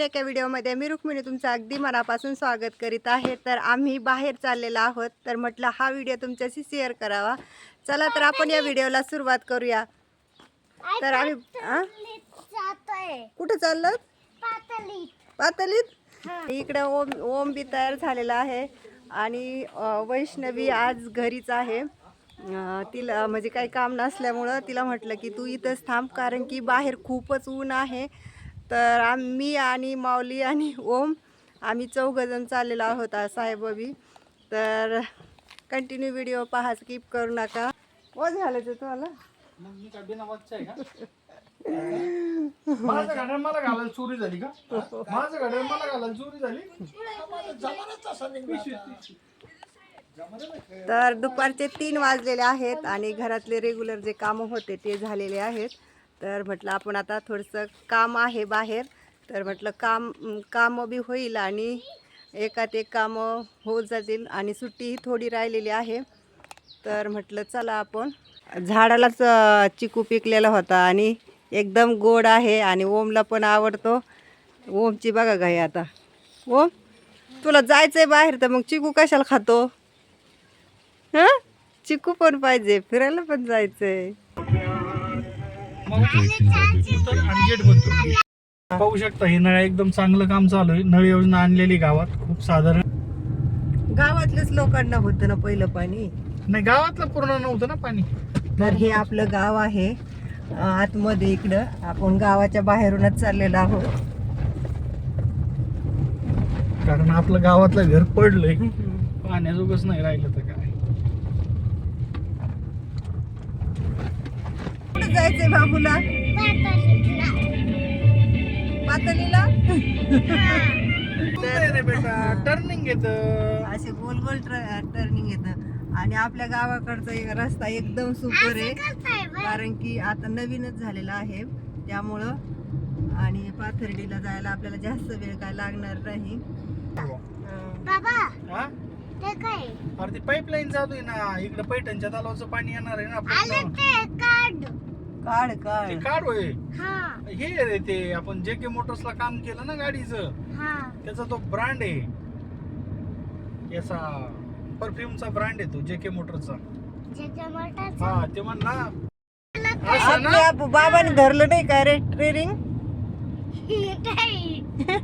सायराम एका व्हिडिओमध्ये मी रुक्मिणी तुमचं अगदी मनापासून स्वागत करीत आहे. तर आम्ही बाहेर चाललेलो आहोत. तर म्हटलं हा व्हिडिओ तुमच्याशी शेअर करावा. चला तर आपण या व्हिडिओला सुरुवात करूया. तर आम्ही कुठं चाललं पातळीत इकडे ओम ओम बी तयार झालेला आहे. आणि वैष्णवी आज घरीच आहे. तिला म्हणजे काही काम नसल्यामुळं तिला म्हटलं की तू इथंच थांब. कारण की बाहेर खूपच ऊन आहे. तर आम्ही आणि माऊली आणि ओम आम्ही चौघजण चाललेलो आहोत साहेबबी. तर कंटिन्यू व्हिडिओ पहा स्किप करू नका. घालायचं तुम्हाला? माझं मला घालायला चोरी झाली का? माझं गाड्या मला घालायला चोरी झाली? जमानाच तसा निघला. तर दुपारचे तीन वाजलेले आहेत आणि घरातले रेग्युलर जे कामं होते ते झालेले आहेत. तर म्हटलं आपण आता थोडंसं काम आहे बाहेर. तर म्हटलं काम कामं बी होईल आणि एकात एक कामं होत जातील आणि सुट्टीही थोडी राहिलेली आहे. तर म्हटलं चला आपण. झाडालाच चिकू पिकलेला होता आणि एकदम गोड आहे आणि ओमला पण आवडतो. ओमची बघा घाई आता. ओम तुला जायचं आहे बाहेर तर मग चिकू कशाला खातो? हां? चिकू पण पाहिजे फिरायला पण जायचं आहे बनतो पाहू शकता हे नळ्या एकदम चांगलं काम चालू आहे. नळ योजना आणलेली गावात खूप साधारण. गावातल्याच लोकांना होतं ना पहिलं पाणी? नाही गावातलं पूर्ण नव्हतं ना पाणी. तर हे आपलं गाव आहे आतमध्ये इकडं. आपण गावाच्या बाहेरूनच चाललेलो आहोत. कारण आपलं गावातलं घर पडलंय. पाण्याजोगच नाही राहिलं तर काय कुठं जायचंय बाबूला? पातळीला नाही रे बेटा टर्निंग येत. असे गोल गोल टर्निंग येतं. आणि आपल्या गावाकडचा एक रस्ता एकदम सुपर आहे. कारण की आता नवीनच झालेला आहे. त्यामुळं आणि पाथर्डीला जायला आपल्याला जास्त वेळ काय लागणार नाही. हा? पाईपलाईन आहे ना. इकडे पैठणच्या तलावाचं पाणी येणार आहे ना काढ ते काढ काढ होय. हा. हे रे ते आपण जे के मोटर्सला काम केलं ना गाडीचं हा. त्याचा तो ब्रँड आहे. याचा परफ्यूमचा ब्रँड आहे तो जे के मोटरचा ज्याच्या हा ते म्हण ना. असं ना? आपल्या बाबाने धरलं नाही का रे ट्रेनिंग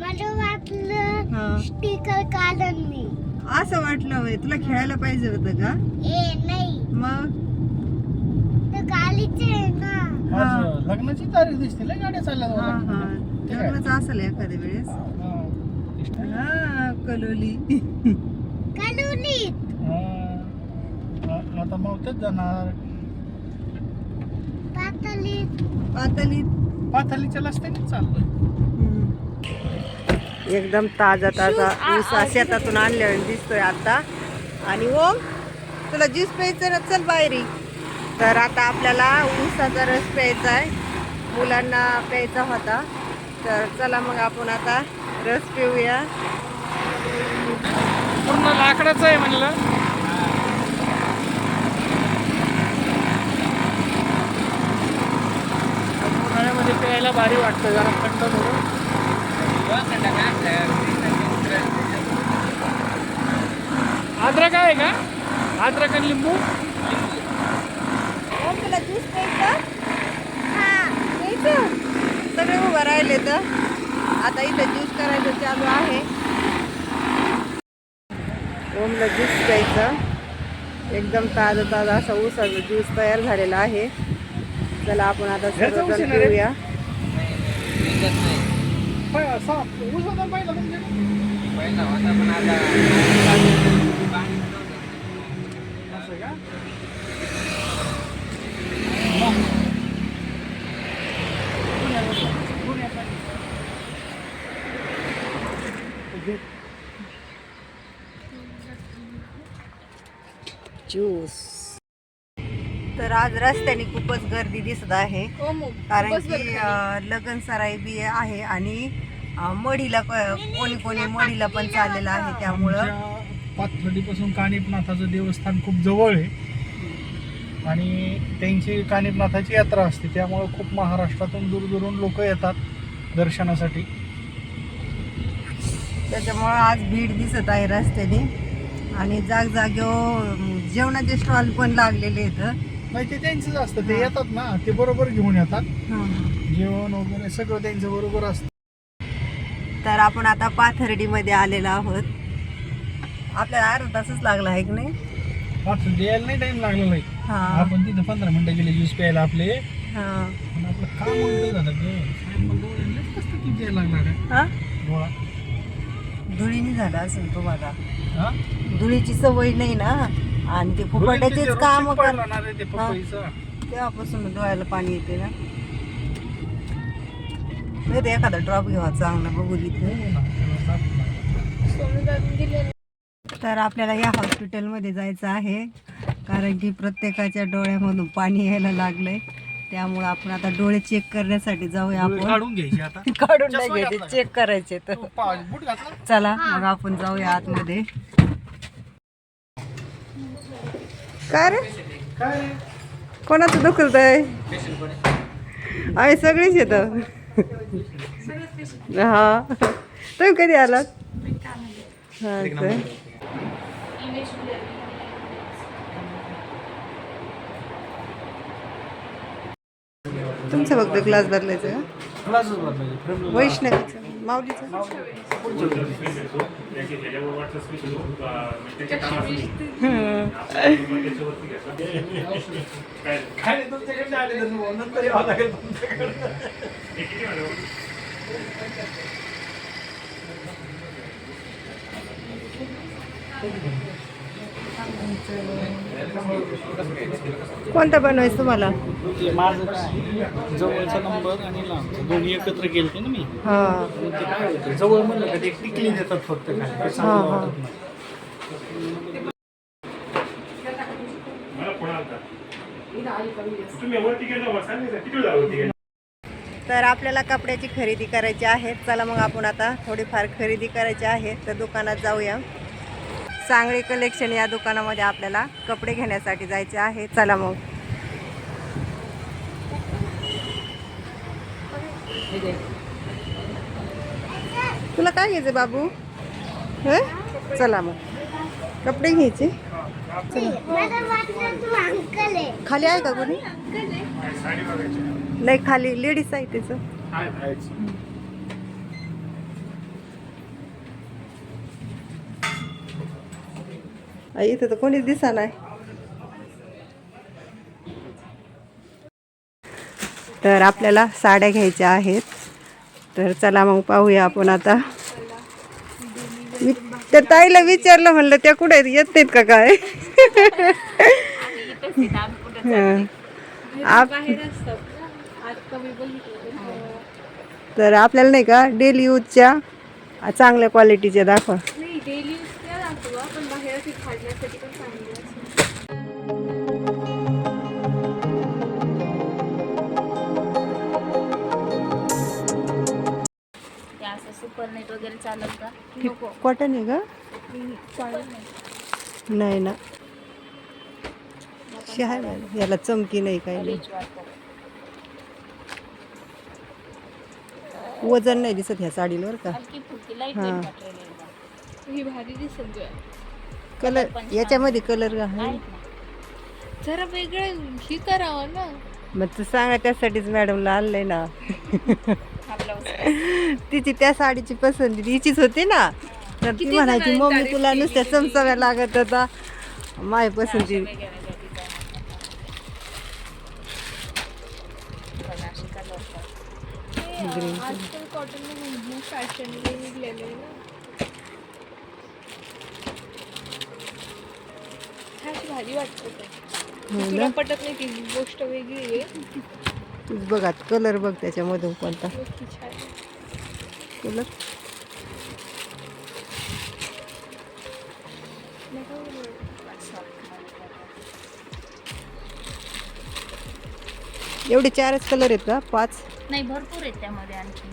मला वाटलं स्पीकर काढून मी. असं वाटलं होय तुला खेळायला पाहिजे होतं का? ए नाही. मग? आज लग्नाची तारीख दिसते लय गाड्या चालल्या हा दोघांना. हा. ठीक आहे. लग्नच असेल एखाद्या वेळेस. हा. हा. कलोली. हा. आ- आता मावतेच जाणार. पातळी. पातळीत पाथालीच्या रस्त्याने चाललोय. एकदम ताजा ताजा ऊस शेतातून आणल्यावर दिसतोय आता. आणि ओम तुला ज्यूस प्यायचं ना चल बाहेरी तर आता आपल्याला ऊसाचा रस प्यायचा आहे. मुलांना प्यायचा होता. तर चला मग आपण आता रस पिऊया. पूर्ण लाकडाचं आहे म्हणलं. उन्हाळ्यामध्ये प्यायला भारी वाटतं जरा थंड थोडं अद्रक आहे का? अद्रक आणि लिंबू? तुला ज्यूस प्यायचं? सगळे उभं राहिले तर. आता इथं ज्यूस करायचं चालू आहे. ओमला ज्यूस प्यायचं. एकदम ताजा ताजा असा ऊसाचा ज्यूस तयार झालेला आहे. चला आपण आता सर्वजण आहे. ना रे? पिऊया पाय- असा ऊस होता पाहिला तुमच्याकडे असं का ज्यूस तर आज रस्त्याने खूपच गर्दी दिसत आहे. कारण की लगन सराई बी आहे आणि मढीला कोणी कोणी मढीला पण चाललेलं आहे त्यामुळं. पाथर्डीपासून कानिपनाथाचं देवस्थान खूप जवळ आहे. आणि त्यांची कानिपनाथाची यात्रा असते त्यामुळं खूप महाराष्ट्रातून दूरदूरून लोक येतात दर्शनासाठी. त्याच्यामुळं आज भीड दिसत आहे रस्त्याने. आणि जागजागेवर जेवणाचे स्टॉल पण लागलेले आहेत. नाही ते त्यांचंच असतं. ते येतात ना ते बरोबर घेऊन येतात. जेवण वगैरे सगळं त्यांचं बरोबर असतं. तर आपण आता पाथर्डीमध्ये आलेलो आहोत. आपल्याला अर्धा तासच लागला आहे की नाही? मात्र द्यायला नाही टाइम लागलेला आहे हा. आपण तिथं पंधरा मिनिटं गेले ज्यूस प्यायला आपले. हा. पण आपलं काम म्हणतो झालं किती यायला लागणार आहे हा? डोळा. धुळीने झालं असेल तुम्हाला. हा? धुळीची सवय नाही ना? आणि ते फुफाट्याचेच डोळ्याला काम ते हा. तेव्हापासून डोळ्याला पाणी येते ना. नाही तर एखादा ड्रॉप घ्यावा चांगला बघू इथे हो नाही. तर आपल्याला या हॉस्पिटलमध्ये जायचं आहे. कारण की प्रत्येकाच्या डोळ्यामधून पाणी यायला लागलंय. त्यामुळे आपण आता डोळे चेक करण्यासाठी जाऊया आपण. काढून घ्यायचे काढून नाही चेक करायचे तर. तू चला मग आपण जाऊया आतमध्ये. काय रे? कोणाचं दुखलतंय आम्ही सगळीच येत. हा. तुम्ही कधी आलात? हा? तुमचं फक्त ग्लास बदलायचं का? ग्लासच बदलायचे, फ्रेम ला- वैष्णवीचं माऊलीचं काय रे, तुमच्याकडे आले तर मग नंतर यावं लागेल तुमच्याकडे. कोणता बनवायचं तुम्हाला? ते माझं काय जवळचा नंबर आणि लांबचा. दोन्ही एकत्र केलते ना मी. हा. मग ते काय होतं जवळ म्हणलं का ते टिकली देतात फक्त काय ते चांगलं हा. वाटत नाही. तर आपल्याला कपड्याची खरेदी करायची आहे. चला मग आपण आता थोडीफार खरेदी करायची आहे. तर दुकानात जाऊया. चांगले कलेक्शन या दुकानामध्ये आपल्याला कपडे घेण्यासाठी जायचे आहे. चला मग. तुला काय घ्यायचं बाबू? हं? चला मग. कपडे घ्यायचे. खाली आहे का कोणी? नाही खाली. लेडीज आहे त्याचं आहेत, आहेत. आ, इथं तर कोणीच दिसा नाही. तर आपल्याला साड्या घ्यायच्या आहेत. तर चला मग पाहूया आपण आता. त्या ताईला विचारलं म्हणलं त्या कुठे? येत नाहीत का काय? हं. आप- तर आपल्याला नाही का डेली यूजच्या चांगल्या क्वालिटीच्या दाखवा. डेली नेट वगैरे चालेल का? नको. कॉटन आहे का? नाही. ना. याला चमकी नाही काही नाही. वजन नाही दिसत ह्या साडीवर का? हा. ही भारी दिसत. कलर याच्यामध्ये कलर आहे. जरा वेगळं ही करावं ना. मग तू सांगा त्यासाठीच मॅडमला आणलंय ना. तिची त्या साडीची पसंती तिचीच होती ना. तर ती म्हणायची मम्मी तुला नुसत्या चमचम्या लागत होता. माय पसंती. भारी वाटतं. हो नाही ती गोष्ट वेगळी आहे. तूच बघा कलर बघ त्याच्यामधून कोणता. कलर. एवढे चारच कलर आहेत का? पाच? नाही भरपूर आहेत त्यामध्ये आणखी.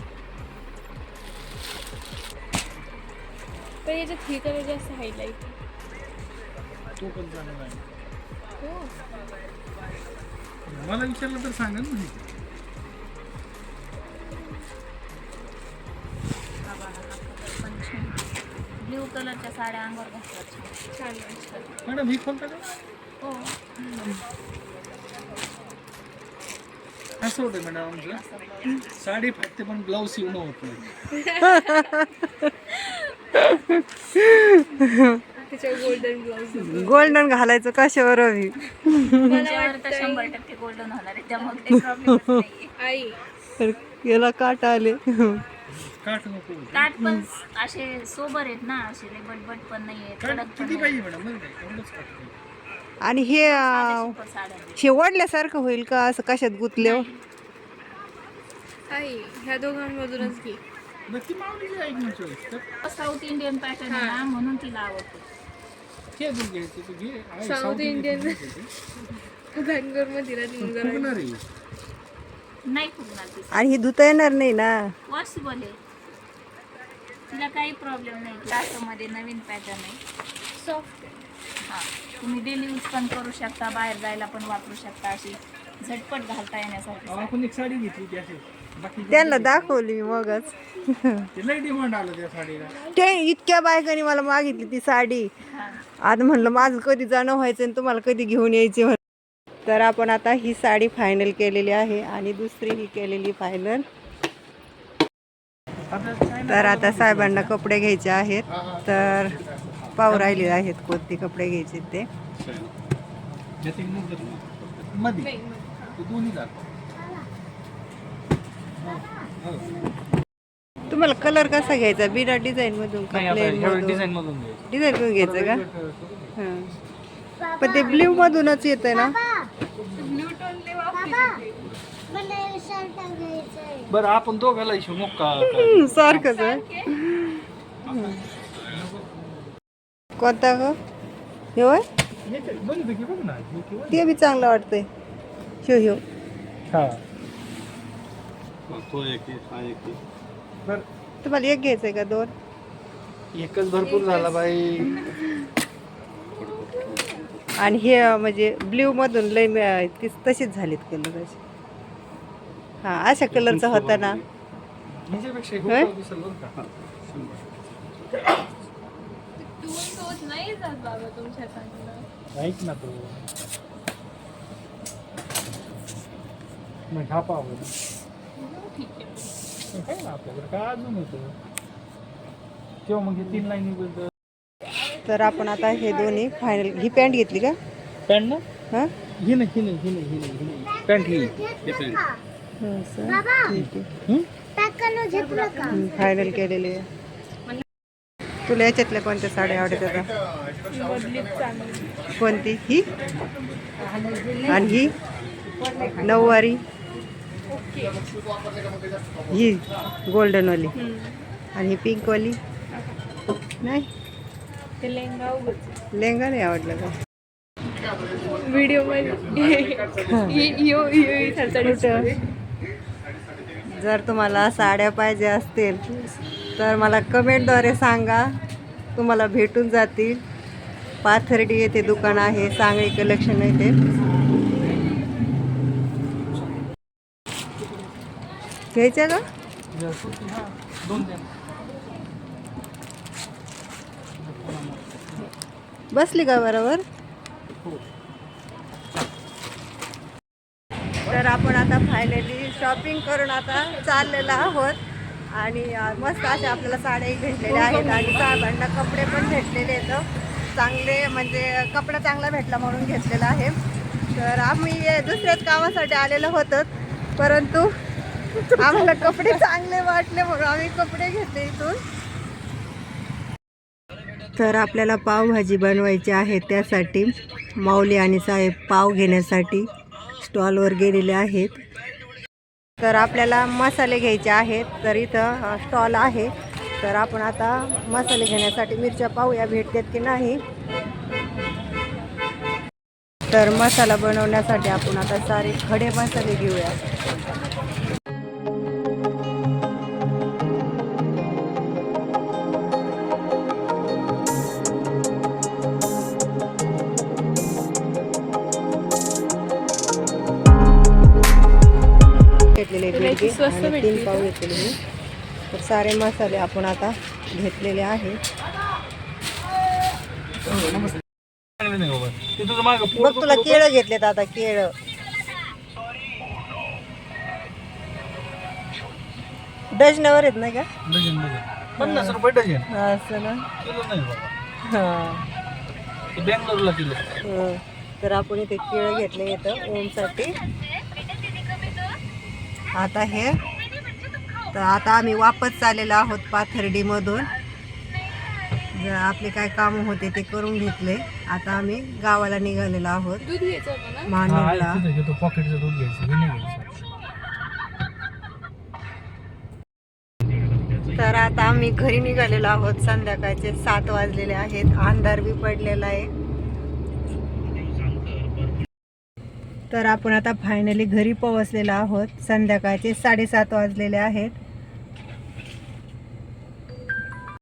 पण याच्यात हे कलर जास्त हायलाईट तो पण चांगला आहे. हो. मला विचारलं तर सांगा ना. ब्ल्यू कलरच्या साड्या अंगावर घातल्या छान. छान वाटतं मॅडम ही हो. असं होतं मॅडम आमचं. साडी फाटते पण ब्लाऊज शिवणं होत नाही. गोल्डन ब्लाऊज गोल्डन घालायचं कशावर हवी? शंभर टक्के गोल्डन होणार आहे. त्यामुळे काही प्रॉब्लेम नाही. आई. तर याला काट आले काट नको काठ पण असे सोबर आहेत ना असे लय बटबट पण नाही आहेत काट कडक पण किती नाही पाहिजे मॅडम बरं काय एवढंच काट पाहिजे. आणि हे अं, सुपर साड्या हे ओढल्यासारखं होईल का असं कशात गुतले हो? आई ह्या दोघांमधूनच घे नक्की मावलीची ऐक ना choice. तर साऊथ इंडियन पॅटर्न आहे ना म्हणून तिला आवडते घे तू घे तू घे आहे, South South Indian. Indian घे. बँगलोरमध्ये राहते जरा फुगणार आहे. नाही फुगणार ती आणि ही धुता येणार नाही ना? वॉशेबल आहे. तिला काही प्रॉब्लेम नाही. नवीन पॅटर्न आहे. सॉफ्ट हां. तुम्ही डेली यूज पण करू शकता बाहेर जायला पण वापरू शकता अशी झटपट घालता येण्यासाठी अहो, आपण एक साडी घेतली ती अशी. बाकी त्यांना दाखवली मी मगच. लई डिमांड आलं त्या साडीला. ते इतक्या बायकांनी मला मागितली ती साडी. आज म्हणलं माझं कधी जाणं व्हायचं आणि तुम्हाला कधी घेऊन यायची तर आपण आता ही साडी फायनल केलेली आहे आणि दुसरी ही केलेली फायनल तर आता साहेबांना कपडे घ्यायचे आहेत. तर पाहू राहिले आहेत कोणते कपडे घ्यायचे ते. जात तुम्हाला कलर कसा घ्यायचा? बिना डिझाईन मधून डिझाईन मधून? घ्यायचं. का? हां. पण ते ब्ल्यू मधूनच येतंय ना ब्ल्यू टोन लय वापरते. मला शर्ट घ्यायचंय बरं आपण दोघाला हिशोब मग का हम्म, सारखंच आहे. कोणता ग? हे होय? दोन्ही पैकी बघ ना हे किंवा ते बी चांगलं वाटतंय. ह्यो ह्यो. हा. तो एक आहे, हा एक आहे. बरं. तुम्हाला एक घ्यायचंय का दोन? एकच भरपूर झाला बाई. आणि हे म्हणजे ब्ल्यू मधून लय मी- ती तशीच झालीत कलर हा अशा कलरचा होता ना. ह्याच्यापेक्षा हे होय? हुबहू दिसेल बरं का? टून टोच नाही जात बाबा तुमच्या चांगलं ऐक ना तू. मग हा पाहू. ठीक आहे काय ना आपल्याकडे? काय अजून होतं? तेव्हा मग हे तीन लाईनी बोलतं. तर आपण आता हे दोन्ही फायनल ही पॅन्ट घेतली का? पॅन्ट ना? हा? ही नाही ही नाही ही नाही ही नाही पॅन्ट ही हे पॅन्ट. हं? फायनल केलेली आहे. तुला याच्यातल्या कोणत्या साड्या आवडतात कोणती? ही? आणि ही? नऊवारी? ही गोल्डनवाली आणि ही पिंकवाली नाही? लेंगा नाही आवडलं का? व्हिडिओमध्ये यो यो इथलचा display. जर तुम्हाला साड्या पाहिजे असतील तर मला कमेंटद्वारे सांगा. तुम्हाला भेटून जातील. पाथर्डी येथे दुकान आहे सांगळी कलेक्शन येथे. घ्यायच्या का? बसली का बरोबर? तर आपण आता फायनली शॉपिंग करून आता चाललेलो आहोत. आणि मस्त अशा आपल्याला साड्याही भेटलेल्या आहेत आणि साहेबांना कपडे पण भेटलेले आहेत. चांगले म्हणजे कपडा चांगला भेटला म्हणून घेतलेला आहे. तर आम्ही दुसऱ्याच कामासाठी आलेलो होतो. परंतु आम्हाला कपडे चांगले वाटले म्हणून आम्ही कपडे घेतले इथून. तर आपल्याला पावभाजी बनवायची आहे त्यासाठी माऊली आणि साहेब पाव घेण्यासाठी. स्टॉलवर गेलेले आहेत. तर आपल्याला मसाले घ्यायचे आहेत. तर इथं स्टॉल आहे. तर आपण आता मसाले घेण्यासाठी मिरच्या पाहूया भेटतात की नाही. तर मसाला बनवण्यासाठी आपण आता सारे खडे मसाले घेऊया. पाव घेतले मी. तर सारे मसाले आपण आता घेतलेले आहेत. मागं बघ तुला केळं घेतलेत आता केळं. डझनावर आहेत नाही का पन्नास रुपये डझन. असं ना? किलो हा. ते बँगलोरला किलो. तर आपण इथे केळं घेतले इथं ओमसाठी. आता हे तर आता आम्ही वापस चाललेलो आहोत पाथर्डीमधून. ज- आपले काय कामं होते ते करून घेतले. आता आम्ही गावाला निघालेलो आहोत. पॉकेटचं दूध घ्यायचं. तर आता आम्ही घरी निघालेलो आहोत. संध्याकाळचे सात वाजलेले आहेत. अंधार बी पडलेला आहे. तर आपण आता फायनली घरी पोहोचलेलो आहोत. संध्याकाळचे साडेसात वाजलेले आहेत.